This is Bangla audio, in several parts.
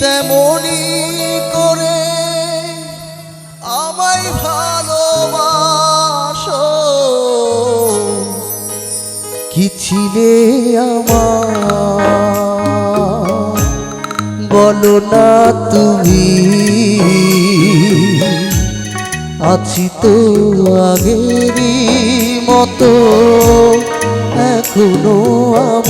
তেমনি করে আমায় ভালোবাসো। কি ছিলে আমার? বলো না তুমি। আছি তো আগেরই মতো, এখনও আমি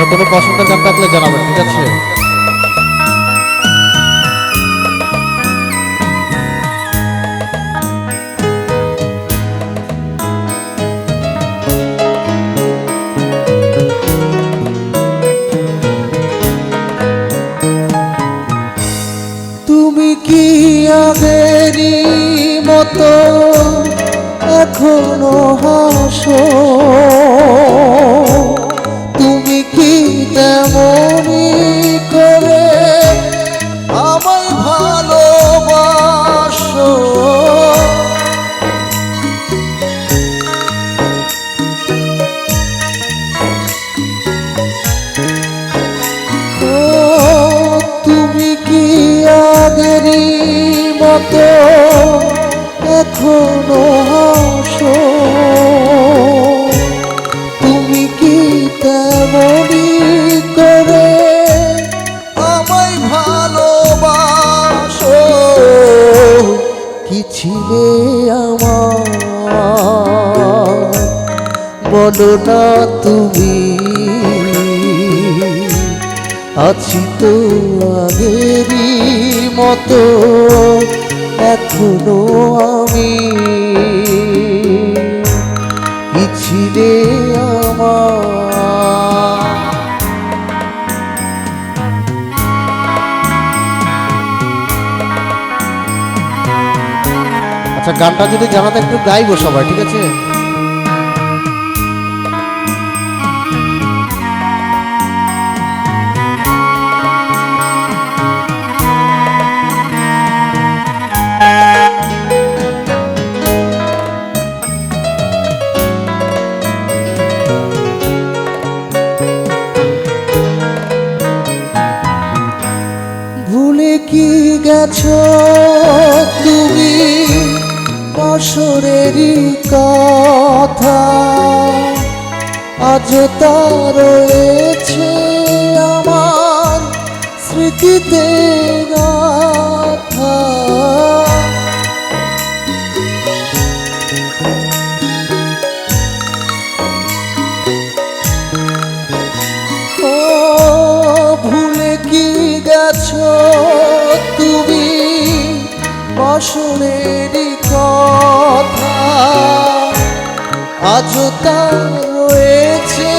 আরও কোনো পছন্দের গান থাকলে জানাবেন ঠিক আছে? তুমি কি আগেরই মতো এখনও হাসো? মতো এখনও হাসো। তুমি কি তেমনি করে আমায় ভালোবাসো? কি ছিলে আমার, বলো না তুমি আছি তো আগেরই মতো, এখনও আমি। ছিলে আমার। আচ্ছা গানটা যদি জানাতে একটু গাইবো সবাই, ঠিক আছে? ভুলে কি গেছ তুমি? বছরেরই কথা। আজ তার রয়েছে আমার স্মৃতিতে বসনেরই কথা আজ রয়েছে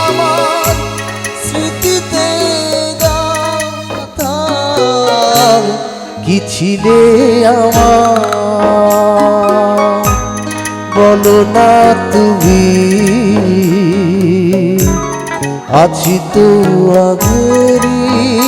আমার স্মৃতিতে কি ছিলে আমার? বলো না তুমি, আছি তো আগেরই